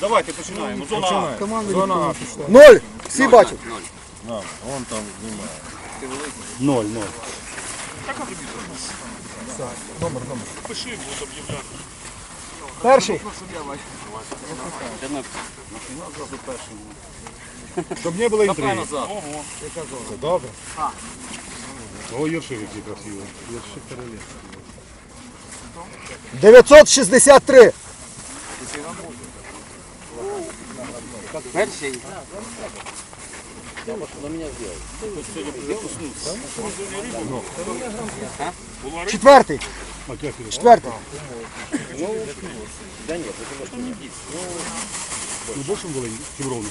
Давайте починаємо. Зона А. Починай. Зона А пішла. Ноль. Всі бачать. На, вон там знімає. Ноль, ноль. Номер, номер. Перший. Щоб не було інтриги. Це добре. О, Юршик який красивий. Юршик королів. 963. Перший. Четвертий. А як його? Четвертий. Ну, більше було, чим ровно.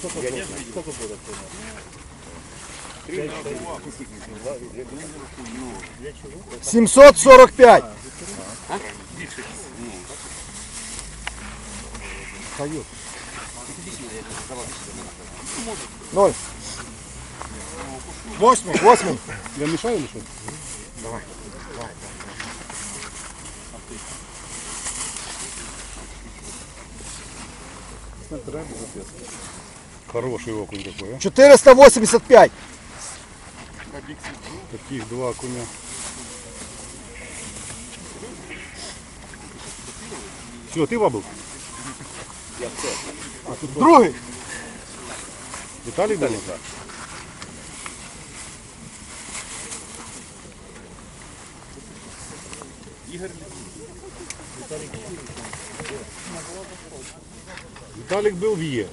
745. Ноль. Восьмий. Восьмий. Я мішаю чи що? Хороший окунь такой, а? 485. Таких два окуня. Все, ты вабыл? Другий. Виталий был? Виталик был в Е.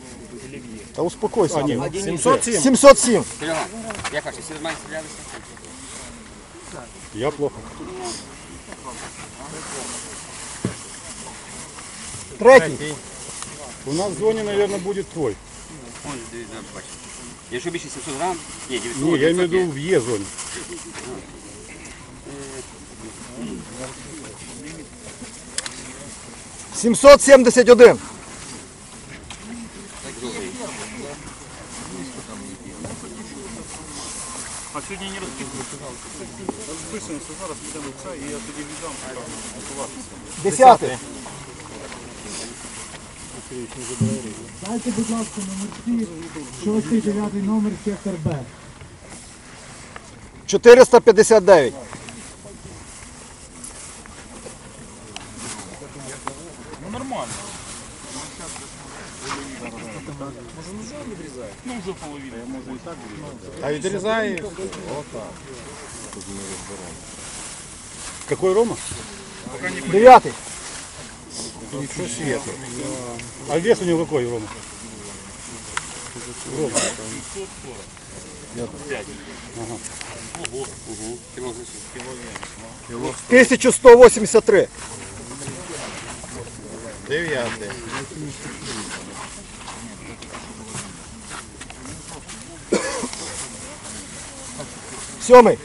Та успокойся. А, ні, 707. 707. Серега, я кажу, всі нормально стрілялися? Я плохо. Третій. У нас в зоне, наверное, будет твой. Ось, дивіться, бачите. Якщо більше 700 грам, ні, 900, Не, я имею в 900 є. виду в Е зоне. Сімсот сімдесят один. А сьогодні не розписуємося. Розписуємося зараз, підемо в це, і я тоді віддам готуватися. Десятий. Дайте, будь ласка, номерці, шостий, дев'ятий номер, сектор Б. 459. Ну нормально. Ну вже половина. Я можу і так А відрізає. Какой Рома? Дев'ятий. Ничего себе. А вес у него какой, Рома? Рома. Кіло знищив. 1183. Девятый. Сьомий.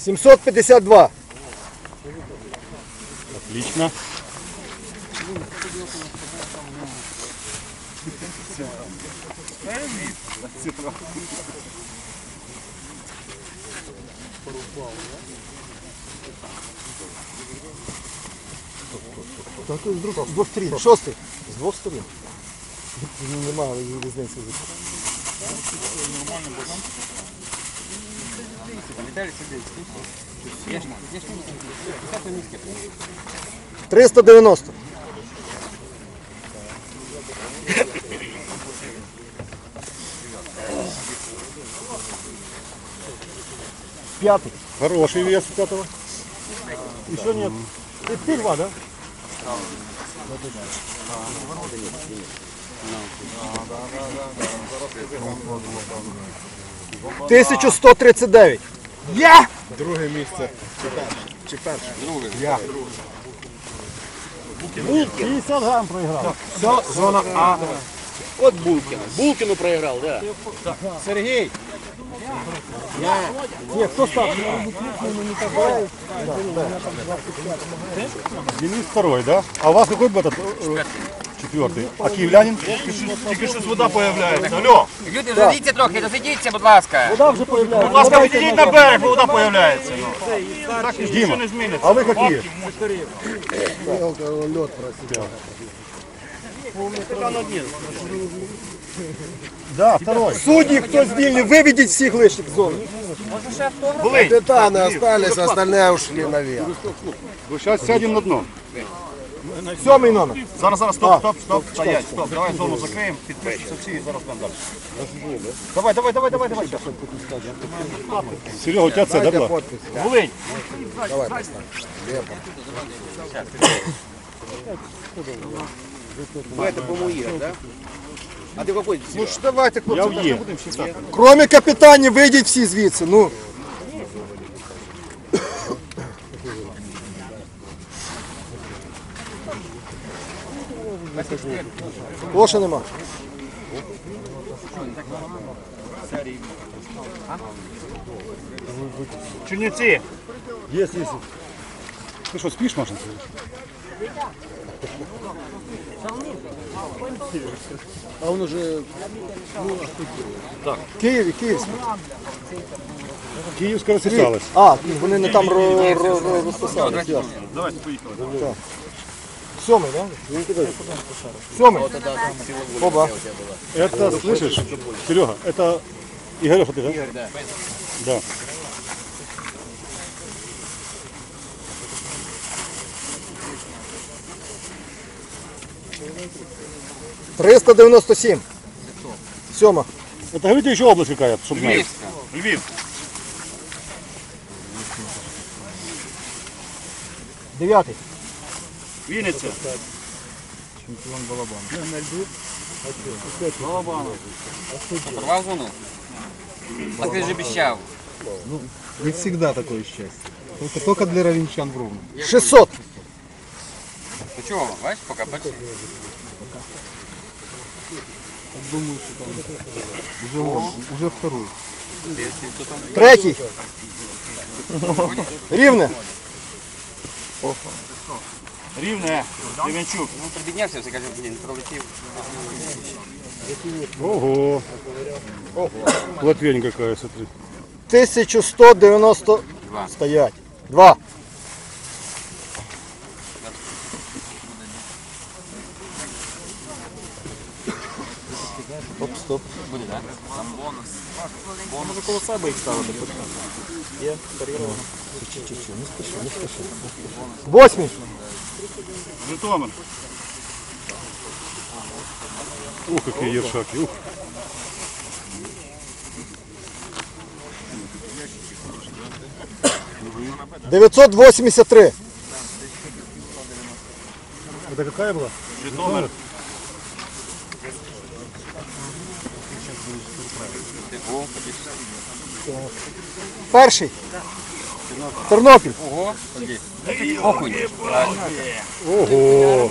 Сімсот п'ятдесят два. Отлично. З двох сторін. Шостий. З двох сторін. Немає різниці. Віталій сидить. Я міське? 390. П'ятий. Хороший вес у пятого. Еще нет. Ты два, да? Тисячу сто тридцять дев'ять. Я! Друге місце. Чи перше? Я. 50 грам проіграв. Все, зона А. От Булкин. Булкину проиграл, да. Сергій. Ні, хто став? Денис второй, да? А у вас какой был этот? э, Четвертий. А київлянин? Тільки щось вода появляється. Алло, Люди, розійдіться трохи, розійдіться, будь ласка. Вода вже появляється. будь ласка, відійдіть на берег, бо вода появляється. Так нічого не зміниться. А ви які? Да, второй. Судді, хто звільнив, виведіть всіх лишніх з зони. Були. Капитаны остались, остальные ушли наверх. Зараз сядемо на дно. Сьомий номер. Зараз, зараз, стоп, стоп, стоп, стоять, стоп. Давай зону закриємо, підпишуться всі і зараз будемо далі. Давай, давай, давай, давай, давай. Серега, у тебе це, да, була? Подпись. Волинь. Давай поставь. Вы это, по-моему, Ира, да? А ты какой? Ну ж давайте, Я хлопці. в Є. Кроме капітанів, вийдіть всі звідси. Ну. Лоша нема. Чернівці. Є, є. Ти що, спіш, Маша? А он уже ну, так. Київ, Київ. Київська розписалась. А, вони не там розписались. Давайте поїхали. Сьомий, да? Сьомий. Оба. Это, слышишь, Серега, это Игореха ты, да? да. Да. Триста дев'яносто сім. Сьома. Это говорите еще область какая-то, чтобы знать. Львів. Дев'ятий. Вінниця. Порвав зону? Так ти ж обіцяв. Не всегда такое счастье. Только, только для ровенчан в Ровно. Шестьсот. Ну чого, бачиш, поки бачиш. Уже, он, уже второй. Третій. Рівне. Рівне. Рівенчук. Ну, прибіднявся, все каже, блін, пролетів. Ого. Плотвень какая, смотри. 1192. Два. Стоять. Два. Стоп, стоп. Буде, так? Восьмий. Житомир. Ух, какие ершаки. Ух. Дев'ятсот восемьдесят три. Это какая была? Житомир. Перший. Тернопіль. Ого, окунь. Ого.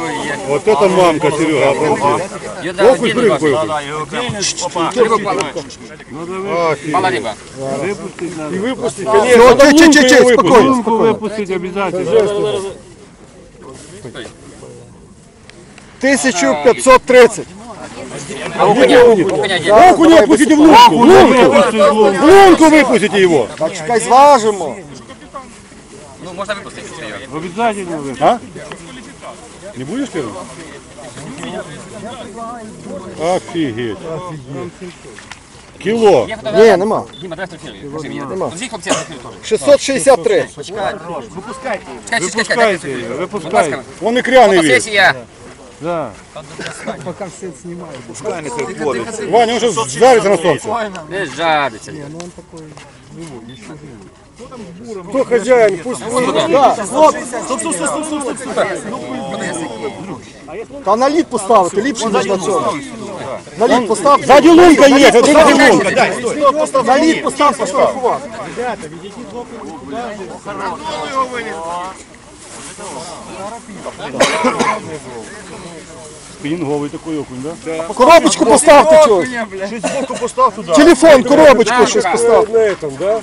Ой, я. Вот это мамка, Серега, обалдеть. Я дав Окунь, один прыг вас. был. Да, його прямо. Опа. Риба плаває. Мала риба. И выпусти, Все, конечно. чи, чи, чи, чи, выпусти. спокійно, спокійно. выпустить обязательно. 1530. Окуня, окуня, окуня пустите в лунку, в лунку, в лунку выпустите его. Так, чекай, зважимо. Ну, можно выпустить. В обязательно вы. А? Не будешь первым? Офигеть. Кило! Не, нема. Дима, дай фотографію. Нема. Всі хлопці фотографію. 663. Выпускайте! Выпускайте! Випускайте. Випускайте. Вони кряний вір. Фотосесія. дай фотографію. Будь ласка, Он икряный весь. фотосесія. Ваня, он уже жарится на солнце. Не жадиться. Хто хазяїн? Пусть да, хлопці. Стоп, стоп, стоп, стоп, стоп, стоп. Та на лід поставити, ліпше, ніж на цьому. На лід поставте. Сзади лунка есть, вот сзади лунка. На лід поставте, штрафувати. Спиннинговый такой окунь, да? Коробочку поставте чогось. Щось збоку постав туди. Телефон, коробочку щось поставте. На этом, да?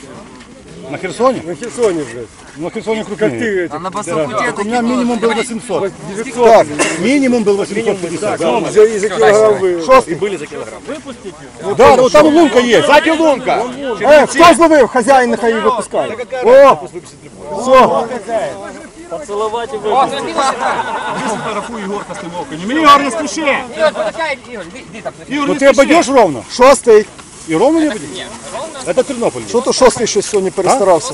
На Херсоне? На Херсоне вже. На Херсоне крупнее. А на Басовкуте У меня минимум был 800. 900. Минимум был 850. Да, Вже і за кілограм ви. Шостий. да, ну там лунка есть. Сзади лунка. Е, хто зловив? Хазяїн нехай її випускає. О! Все. Фотографуй Ігорка з тим окунем. Мені Ігор не спіши! Ігор, потакай, Ігор, іди, іди там. Ігор, Ну не ты спіши! обойдешь ровно? Шостий. И ровно не обойдешь? Это Тернополь. Що то шостий щось сьогодні перестарався?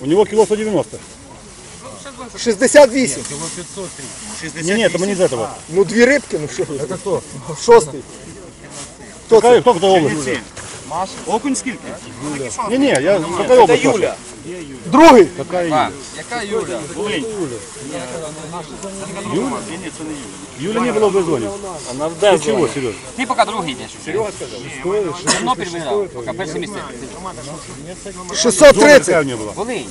У него кило 190. 68. Не, нет, это мы не из этого. Ну дві рибки, ну що? Це хто? Шостий. Хто Какая, це? кто кто область? Окунь скільки? Не, не, я какая область? ваша? Юля. Другий. Какая Юля? Яка Юля? Волинь. Юля? Ні, ні, це не Юля. Юля не была в газоне. Она в Ты чего, Сереж? Ти поки другий йдеш. Серега сказав. Тернопіль виграв, поки перше місце. 630. Какая у нее была? Волинь.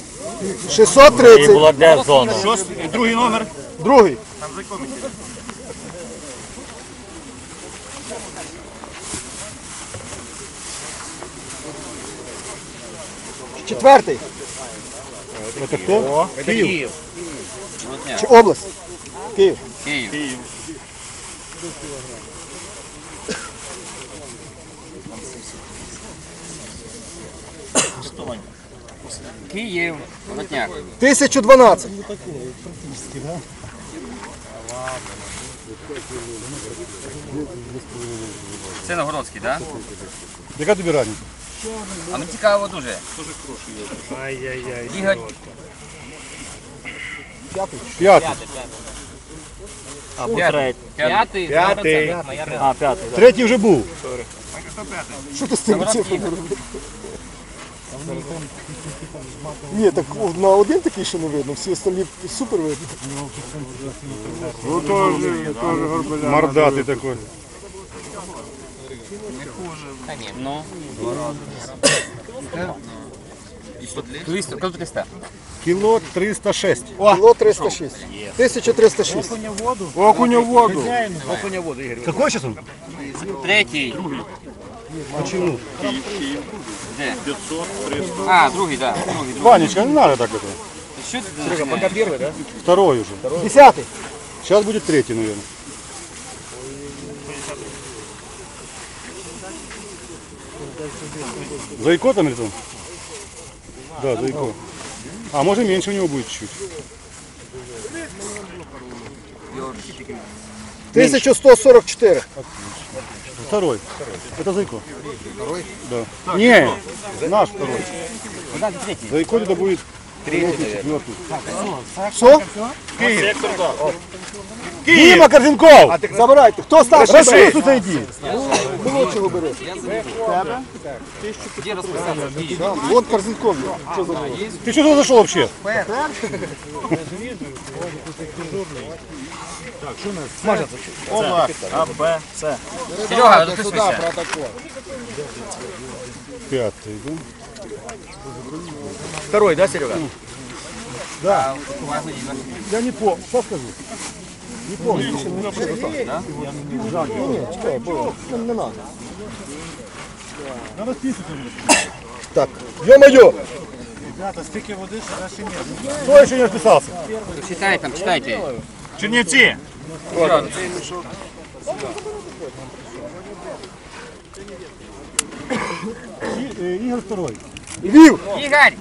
630. Шостий, другий номер. Другий. Четвертий. Это кто? Это Киев. Чи область? Київ. Київ. Київ. Київ. Воротняк. 1012. Це Новгородський, так? Яка тобі разниця? А мені цікаво дуже. Ігор, П'ятий. п'ятий. П'ятий. А, П'ятий. Третій вже був. Що ти з тими цифрами робиш? Ні, так на один такий ще не видно, всі остальні супер видно. Мордатий такой. Ну. Туристу, коли туриста? Кіло 306. Кіло 306. 1306. Окуня в воду. Окуня воду, Игорь. Какой сейчас он? Третій. Почему? Де? 500, 300. А, другий, так. Да. Другий, другий. Ванечка, не надо так это. Що ти Пока первый, да? Второй уже. Десятий. Сейчас будет третий, наверное. Зайко там или там? Да, Зайко. А может меньше у него будет чуть. 1144. Второй. Это Зайко. Второй? Да. Не, наш второй. Зайко это будет третий, четвертый. Що? Дима Корзенков! Забирайте. Хто старший? Расширь тут зайди. Молодшого бери. Де розписався? Да, Вон. Що за нього? Ты что туда зашел вообще? Серега, розписуйся. Пятый, да? Второй, да, Серега? Я не помню. Сейчас скажу. Ні, чекай, бо не, не надо. Надо список. Так, ё-моё! Ребята, стики воды сюда еще нет. Кто еще не расписался? Читайте там, читайте. Чернівці! Серега, И- э, Игорь второй. Львів! Ігор!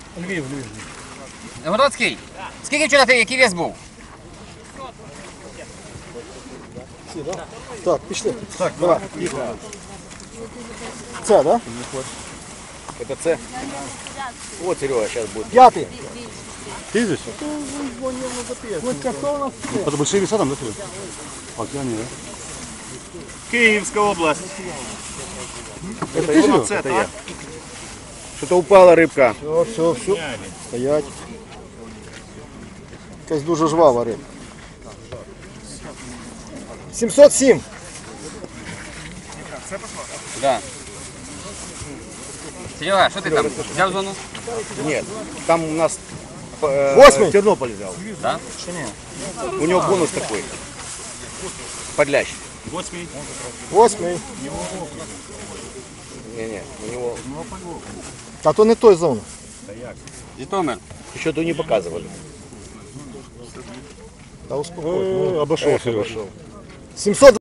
Новгородський. Скільки вчора ти, який вес був? Так, пішли. Так, давай. Це, да? Это С. Вот Серега сейчас будет. П'ятий. Ты здесь? Ось хто у нас? Это большие веса там, да, Серега? Океане, да? Київська область. Это ты, Серега? Це так? Что-то упала рыбка. Все, все, все. Стоять. Якась дуже жвава риба. 707. Да. Серега, що ти там? Взяв зону? Нет, там у нас э, Восьмый. Тернополь взял. Да? У него бонус такой. Подлящ. Восьмий. Восьмий. Не-не, у него А то не той зона. Житомир. что-то не показывали. Та успокойся. Обошел, Сереж. 700